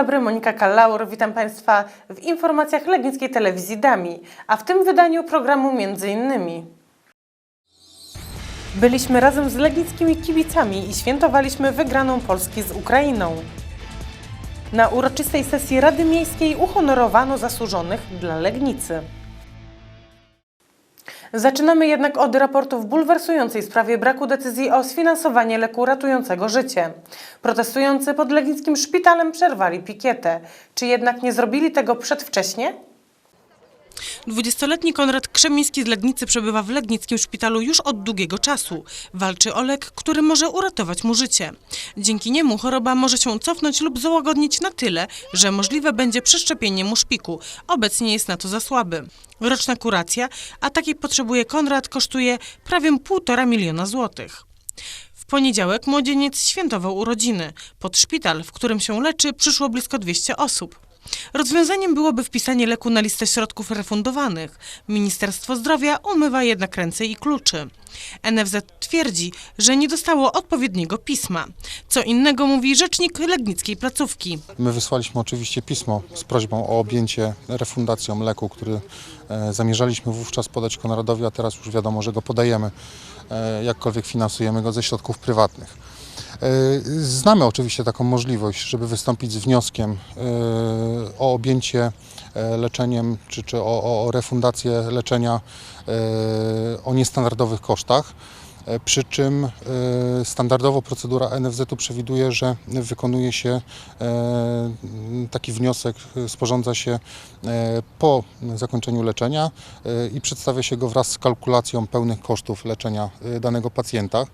Dobry, Monika Kallaur. Witam Państwa w informacjach Legnickiej Telewizji Dami, a w tym wydaniu programu innymi Byliśmy razem z legnickimi kibicami i świętowaliśmy wygraną Polski z Ukrainą. Na uroczystej sesji Rady Miejskiej uhonorowano zasłużonych dla Legnicy. Zaczynamy jednak od raportu w bulwersującej sprawie braku decyzji o sfinansowanie leku ratującego życie. Protestujący pod legnickim szpitalem przerwali pikietę. Czy jednak nie zrobili tego przedwcześnie? 20-letni Konrad Krzemiński z Legnicy przebywa w Legnickim szpitalu już od długiego czasu. Walczy o lek, który może uratować mu życie. Dzięki niemu choroba może się cofnąć lub załagodnić na tyle, że możliwe będzie przeszczepienie mu szpiku. Obecnie jest na to za słaby. Roczna kuracja, a takiej potrzebuje Konrad, kosztuje prawie 1,5 miliona złotych. W poniedziałek młodzieniec świętował urodziny. Pod szpital, w którym się leczy, przyszło blisko 200 osób. Rozwiązaniem byłoby wpisanie leku na listę środków refundowanych. Ministerstwo Zdrowia umywa jednak ręce i kluczy. NFZ twierdzi, że nie dostało odpowiedniego pisma. Co innego mówi rzecznik legnickiej placówki. My wysłaliśmy oczywiście pismo z prośbą o objęcie refundacją leku, który e, zamierzaliśmy wówczas podać Konradowi, a teraz już wiadomo, że go podajemy, e, jakkolwiek finansujemy go ze środków prywatnych. E, Znamy oczywiście taką możliwość, żeby wystąpić z wnioskiem e, o objęcie e, leczeniem, czy, czy o, o- refundację leczenia o niestandardowych kosztach. Przy czym standardowo procedura NFZ-u przewiduje, że wykonuje się taki wniosek, sporządza się po zakończeniu leczenia i przedstawia się go wraz z kalkulacją pełnych kosztów leczenia danego pacjenta.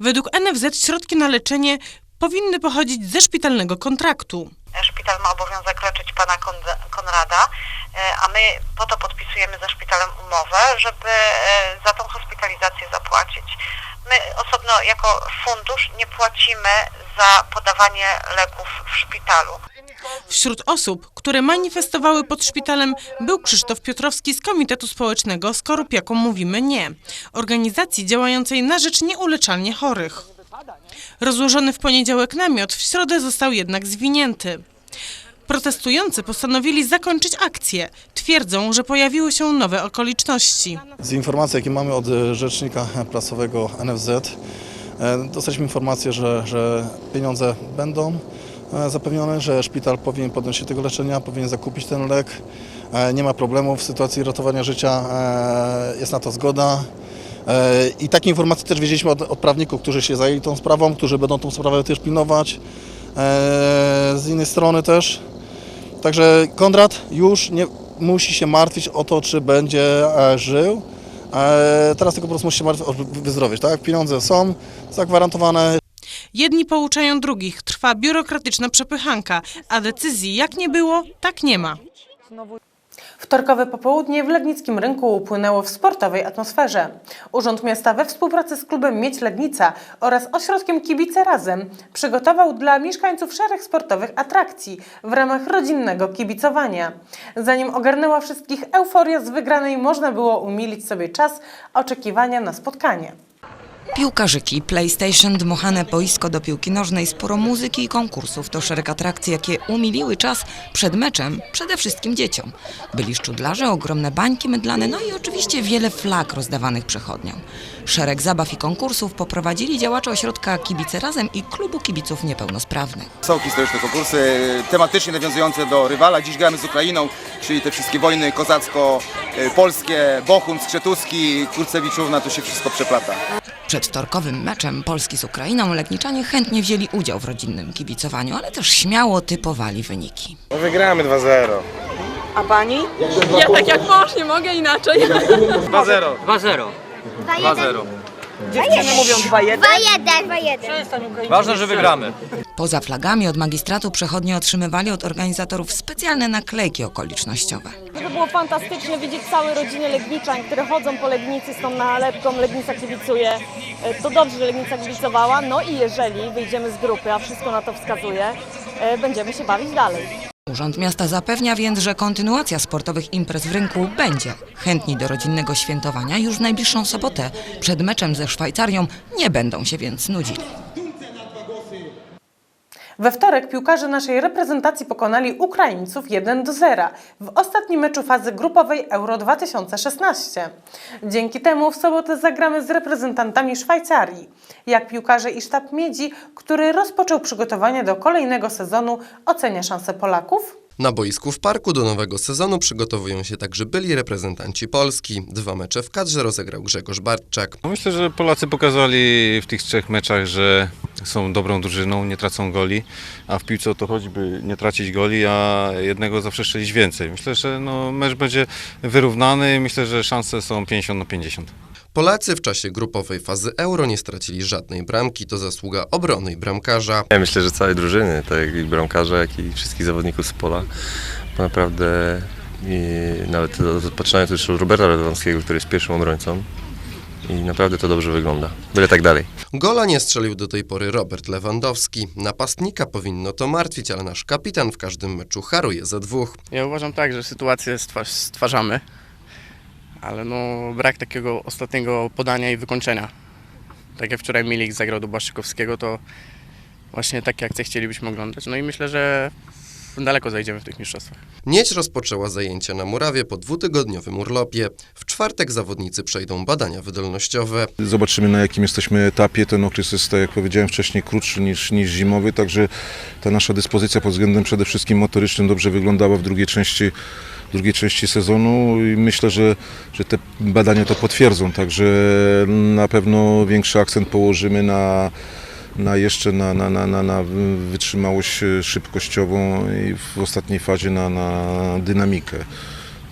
Według NFZ środki na leczenie powinny pochodzić ze szpitalnego kontraktu. szpital ma obowiązek leczyć pana Kon- Konrada, e, a my po to podpisujemy ze szpitalem umowę, żeby e, za tą hospitalizację zapłacić. My osobno jako fundusz nie płacimy za podawanie leków w szpitalu. Wśród osób, które manifestowały pod szpitalem był Krzysztof Piotrowski z Komitetu Społecznego Skorupiaką Mówimy Nie, organizacji działającej na rzecz nieuleczalnie chorych. Rozłożony w poniedziałek namiot w środę został jednak zwinięty. Protestujący postanowili zakończyć akcję. Twierdzą, że pojawiły się nowe okoliczności. Z informacji, jakie mamy od e, rzecznika prasowego NFZ, e, dostaliśmy informację, że, że pieniądze będą zapewnione, że szpital powinien podjąć się tego leczenia, powinien zakupić ten lek. E, Nie ma problemu w sytuacji ratowania życia, e, jest na to zgoda. E, I takie informacje też wiedzieliśmy od, od prawników, którzy się zajęli tą sprawą, którzy będą tą sprawę też pilnować. E, Z innej strony też. Także Konrad już nie musi się martwić o to, czy będzie e, żył. E, teraz tylko po prostu musi się martwić o wyzdrowieć, tak? Pieniądze są zagwarantowane, Jedni pouczają drugich, trwa biurokratyczna przepychanka, a decyzji jak nie było, tak nie ma. Wtorkowe popołudnie w Legnickim Rynku upłynęło w sportowej atmosferze. Urząd Miasta we współpracy z klubem Mieć Legnica oraz ośrodkiem Kibice Razem przygotował dla mieszkańców szereg sportowych atrakcji w ramach rodzinnego kibicowania. Zanim ogarnęła wszystkich euforia z wygranej, można było umilić sobie czas oczekiwania na spotkanie. Piłkarzyki, PlayStation, dmuchane boisko do piłki nożnej, sporo muzyki i konkursów to szereg atrakcji, jakie umiliły czas przed meczem przede wszystkim dzieciom. Byli szczudlarze, ogromne bańki mydlane, no i oczywiście wiele flag rozdawanych przechodniom. Szereg zabaw i konkursów poprowadzili działacze ośrodka Kibice Razem i klubu kibiców niepełnosprawnych. Są historyczne konkursy tematycznie nawiązujące do rywala. Dziś gramy z Ukrainą, czyli te wszystkie wojny kozacko-polskie, Bochum, Skrzetuski, Kurcewiczówna, to się wszystko przeplata. Przed wtorkowym meczem Polski z Ukrainą Legniczanie chętnie wzięli udział w rodzinnym kibicowaniu, ale też śmiało typowali wyniki. No wygramy 2-0. Ja tak jak mąż, nie mogę inaczej. 2-0. 2-0. 2-0. Dziewczyny mówią 2-1. 2-1. Ważne, że wygramy. Poza flagami od magistratu przechodnie otrzymywali od organizatorów specjalne naklejki okolicznościowe. To było fantastyczne widzieć całe rodziny Legniczań, które chodzą po Legnicy z tą nalepką Legnica kibicuje. E, To dobrze, że Legnica kibicowała. No i jeżeli wyjdziemy z grupy, a wszystko na to wskazuje, e, będziemy się bawić dalej. Urząd Miasta zapewnia więc, że kontynuacja sportowych imprez w rynku będzie. Chętni do rodzinnego świętowania już w najbliższą sobotę przed meczem ze Szwajcarią nie będą się więc nudzili. We wtorek piłkarze naszej reprezentacji pokonali Ukraińców 1 do 0 w ostatnim meczu fazy grupowej Euro 2016. Dzięki temu w sobotę zagramy z reprezentantami Szwajcarii. Jak piłkarze i sztab Miedzi, który rozpoczął przygotowania do kolejnego sezonu, ocenia szanse Polaków? Na boisku w parku do nowego sezonu przygotowują się także byli reprezentanci Polski. Dwa mecze w kadrze rozegrał Grzegorz Bartczak. Myślę, że Polacy pokazali w tych trzech meczach, że są dobrą drużyną, nie tracą goli, a w piłce o to chodzi, by nie tracić goli, a jednego zawsze strzelić więcej. Myślę, że no, mecz będzie wyrównany, myślę, że szanse są 50 na 50. Polacy w czasie grupowej fazy Euro nie stracili żadnej bramki, to zasługa obrony i bramkarza. Ja myślę, że całej drużyny, tak jak i bramkarza, jak i wszystkich zawodników z pola, bo naprawdę i nawet odpoczynając już od Roberta Radwanskiego, który jest pierwszym obrońcą i naprawdę to dobrze wygląda. Byle tak dalej. Gola nie strzelił do tej pory Robert Lewandowski. Napastnika powinno to martwić, ale nasz kapitan w każdym meczu haruje za dwóch. Ja uważam tak, że sytuację stwa- stwarzamy, ale no brak takiego ostatniego podania i wykończenia. Tak jak wczoraj Milik zagrał do Błaszczykowskiego, to właśnie takie akcje chcielibyśmy oglądać. No i myślę, że daleko zajdziemy w tych mistrzostwach. Nieć rozpoczęła zajęcia na murawie po dwutygodniowym urlopie. W czwartek zawodnicy przejdą badania wydolnościowe. Zobaczymy na jakim jesteśmy etapie. Ten okres jest, tak jak powiedziałem wcześniej, krótszy niż, niż zimowy, także ta nasza dyspozycja pod względem przede wszystkim motorycznym dobrze wyglądała w drugiej części, drugiej części sezonu i myślę, że, że te badania to potwierdzą, także na pewno większy akcent położymy na na jeszcze na, na, na, na, na wytrzymałość szybkościową i w ostatniej fazie na, na dynamikę.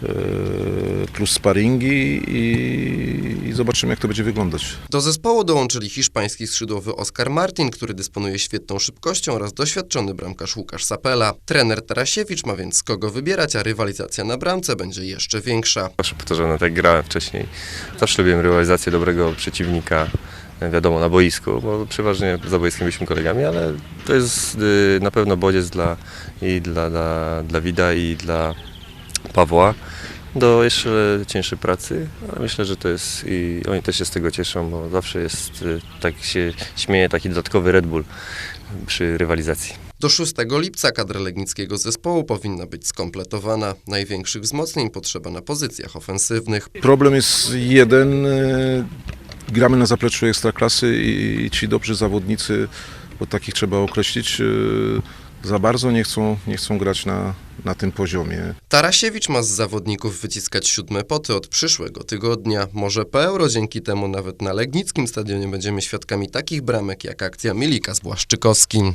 E, Plus sparingi i, i zobaczymy jak to będzie wyglądać. Do zespołu dołączyli hiszpański skrzydłowy Oscar Martin, który dysponuje świetną szybkością oraz doświadczony bramkarz Łukasz Sapela. Trener Tarasiewicz ma więc z kogo wybierać, a rywalizacja na bramce będzie jeszcze większa. Zawsze powtarzam, no tak jak grałem wcześniej. Zawsze lubiłem rywalizację dobrego przeciwnika, e, wiadomo, na boisku, bo przeważnie za boiskiem byliśmy kolegami, ale to jest y, na pewno bodziec dla, i dla, dla, dla Wida i dla Pawła do jeszcze cięższej pracy, ale myślę, że to jest i oni też się z tego cieszą, bo zawsze jest, y, tak się śmieje, taki dodatkowy Red Bull przy rywalizacji. Do 6 lipca kadra legnickiego zespołu powinna być skompletowana. Największych wzmocnień potrzeba na pozycjach ofensywnych. Problem jest jeden. e, Gramy na zapleczu ekstraklasy i ci dobrzy zawodnicy, bo takich trzeba określić, e, za bardzo nie chcą, nie chcą grać na, na tym poziomie. Tarasiewicz ma z zawodników wyciskać siódme poty od przyszłego tygodnia. Może po euro dzięki temu nawet na legnickim stadionie będziemy świadkami takich bramek jak akcja Milika z Błaszczykowskim.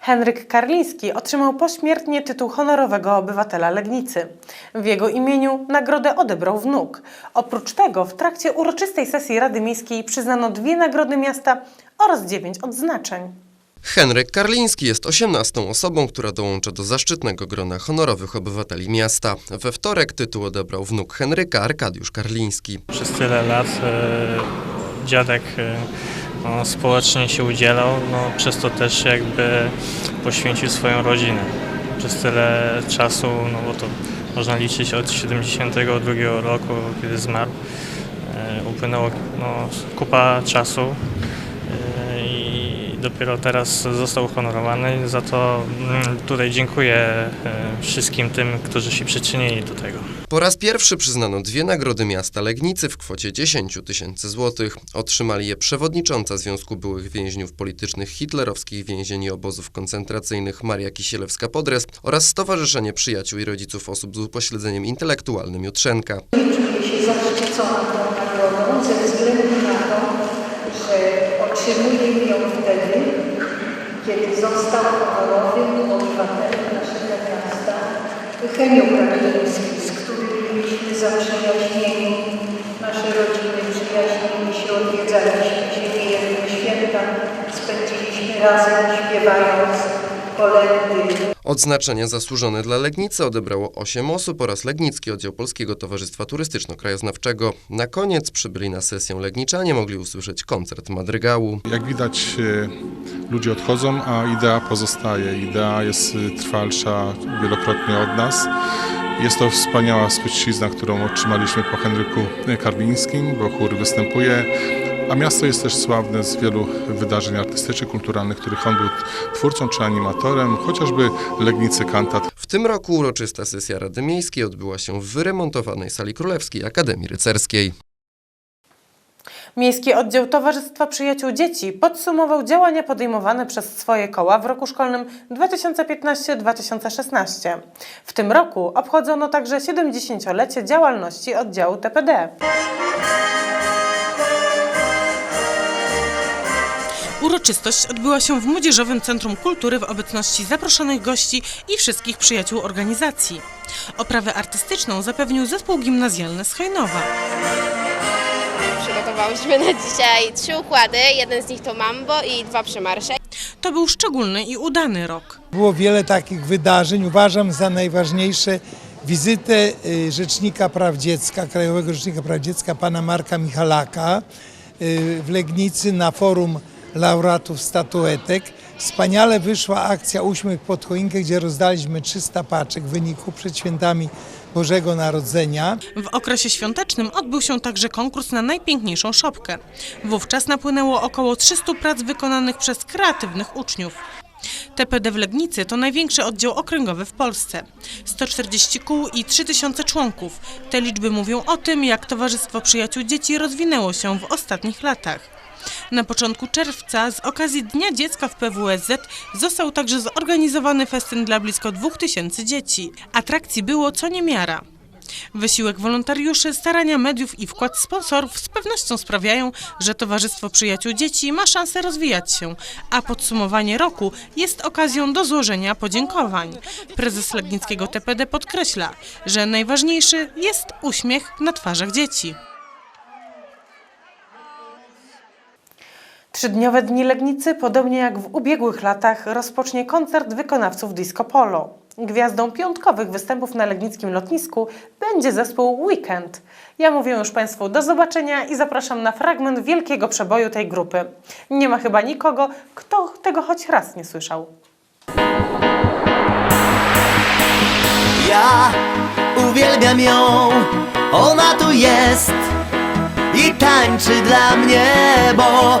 Henryk Karliński otrzymał pośmiertnie tytuł honorowego obywatela Legnicy. W jego imieniu nagrodę odebrał wnuk. Oprócz tego w trakcie uroczystej sesji Rady Miejskiej przyznano dwie nagrody miasta oraz dziewięć odznaczeń. Henryk Karliński jest 18 osobą, która dołącza do zaszczytnego grona honorowych obywateli miasta. We wtorek tytuł odebrał wnuk Henryka, Arkadiusz Karliński. Przez tyle lat e, dziadek e, no, społecznie się udzielał, no, przez to też jakby poświęcił swoją rodzinę. Przez tyle czasu, no bo to można liczyć od 72 roku, kiedy zmarł, e, upłynęło no, kupa czasu dopiero teraz został uhonorowany. Za to mm, tutaj dziękuję e, wszystkim tym, którzy się przyczynili do tego. Po raz pierwszy przyznano dwie nagrody miasta Legnicy w kwocie 10 tysięcy złotych. Otrzymali je przewodnicząca Związku Byłych Więźniów Politycznych Hitlerowskich Więzieni i Obozów Koncentracyjnych Maria Kisielewska-Podres oraz Stowarzyszenie Przyjaciół i Rodziców Osób z upośledzeniem intelektualnym Jutrzenka. Czuję się zaszczycona tą nagrodą ze względu na to, że otrzymuję kiedy został honorowym obywatelem naszego miasta Chemio Karliński, z którym byliśmy zaprzyjaźnieni. Nasze rodziny przyjaźnili się, odwiedzaliśmy w jedne święta, spędziliśmy razem śpiewając kolendy. Odznaczenie zasłużone dla Legnicy odebrało 8 osób oraz Legnicki Oddział Polskiego Towarzystwa Turystyczno-Krajoznawczego. Na koniec przybyli na sesję Legniczanie mogli usłyszeć koncert madrygału. Jak widać, e, ludzie odchodzą, a idea pozostaje. Idea jest e, trwalsza wielokrotnie od nas. Jest to wspaniała spuścizna, którą otrzymaliśmy po Henryku Karlińskim, bo chór występuje A miasto jest też sławne z wielu wydarzeń artystycznych, kulturalnych, których on był twórcą czy animatorem, chociażby Legnicy Kantat. W tym roku uroczysta sesja Rady Miejskiej odbyła się w wyremontowanej sali Królewskiej Akademii Rycerskiej. Miejski Oddział Towarzystwa Przyjaciół Dzieci podsumował działania podejmowane przez swoje koła w roku szkolnym 2015-2016. W tym roku obchodzono także 70-lecie działalności oddziału TPD. Uroczystość odbyła się w Młodzieżowym Centrum Kultury w obecności zaproszonych gości i wszystkich przyjaciół organizacji. Oprawę artystyczną zapewnił zespół gimnazjalny z Hojnowa. Przygotowałyśmy na dzisiaj trzy układy. Jeden z nich to mambo i dwa przemarsze. To był szczególny i udany rok. Było wiele takich wydarzeń. Uważam za najważniejsze wizytę y, Rzecznika Praw Dziecka, Krajowego Rzecznika Praw Dziecka, pana Marka Michalaka y, w Legnicy na forum laureatów statuetek. Wspaniale wyszła akcja Uśmiech pod choinkę, gdzie rozdaliśmy 300 paczek w wyniku przed świętami Bożego Narodzenia. W okresie świątecznym odbył się także konkurs na najpiękniejszą szopkę. Wówczas napłynęło około 300 prac wykonanych przez kreatywnych uczniów. TPD w Legnicy to największy oddział okręgowy w Polsce. 140 kół i 3000 członków. Te liczby mówią o tym, jak Towarzystwo Przyjaciół Dzieci rozwinęło się w ostatnich latach. Na początku czerwca z okazji Dnia Dziecka w PWSZ został także zorganizowany festyn dla blisko 2000 dzieci. Atrakcji było co niemiara. Wysiłek wolontariuszy, starania mediów i wkład sponsorów z pewnością sprawiają, że Towarzystwo Przyjaciół Dzieci ma szansę rozwijać się, a podsumowanie roku jest okazją do złożenia podziękowań. Prezes Legnickiego TPD podkreśla, że najważniejszy jest uśmiech na twarzach dzieci. Trzydniowe Dni Legnicy, podobnie jak w ubiegłych latach, rozpocznie koncert wykonawców disco polo. Gwiazdą piątkowych występów na legnickim lotnisku będzie zespół Weekend. Ja mówię już Państwu do zobaczenia i zapraszam na fragment wielkiego przeboju tej grupy. Nie ma chyba nikogo, kto tego choć raz nie słyszał. Ja uwielbiam ją, ona tu jest i tańczy dla mnie, bo